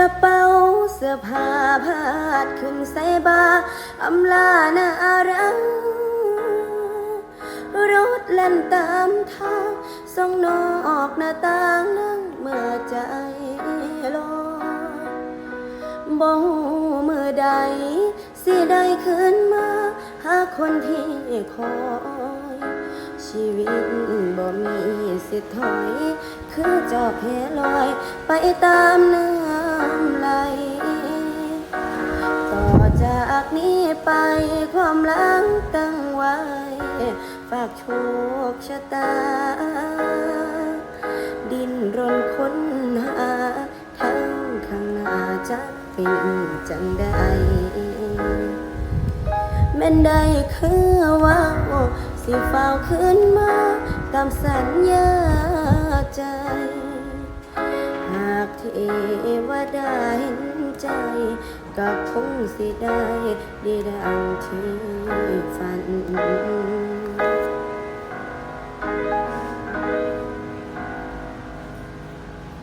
กระเป๋าเสื้อผ้าพาดขึ้นใส่บาอำลาหน้ารังรถเล่นตามทางส่องนอกหน้าต่างนั่งเมื่อใจลอยบ่งมือใด สิได้ขึ้นมา หาคนที่คอย ชีวิตบ่มีสิถอย คือจอกแพลอย ไปตามน้ำ ไปความหลังตั้งไว้ ฝากโชคชะตา ดินรนค้นหาทั้งข้างหน้าจะเป็นจังใดแม่นได้คือว่าสิเฝ้าขึ้นมา ตามสัญญาใจ ได้ใจ ก็คงสิได้ดีดังที่ฝัน